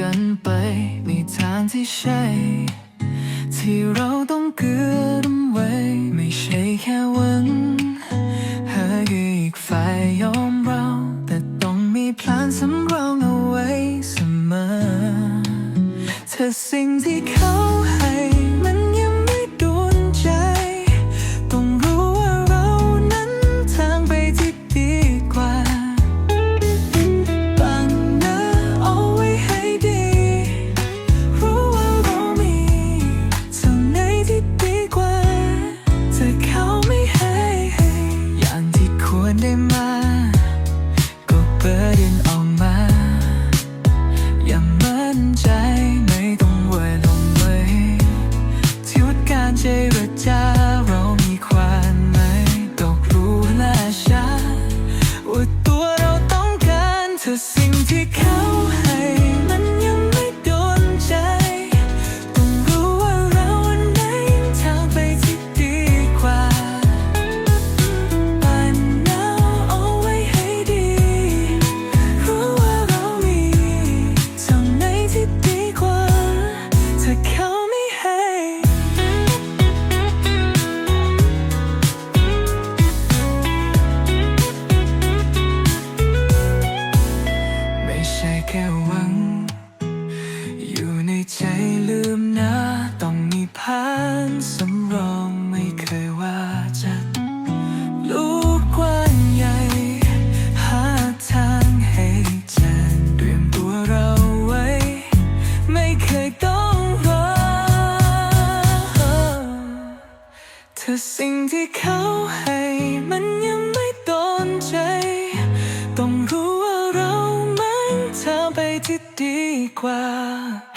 กันไปในทางที่ใช่ ที่เราต้องเกือดไว้ ไม่ใช่แค่หวังหากอีกฝ่ายยอมเรา แต่ต้องมีแพลนสำรองเอาไว้เสมอถ้าสิ่งที่เขาให้ ควรได้มา ก็เปิดินออกมา อย่ามั่นใจไม่ต้องไว้ลงเลยที่วัดการเจรจาเรามีความหมายตกรู้และช้าว่าตัวเราต้องการเธอสิ่ง ง อยู่ในใจลืมนะ ต้องมีผ่านสำรองไม่เคยว่าจะลูกกว้างใหญ่ หาทางให้เจอเตรียมตัวเราไว้ ไม่เคยต้องรอถ้าสิ่งที่เขาให้มัน ที่ดีกว่า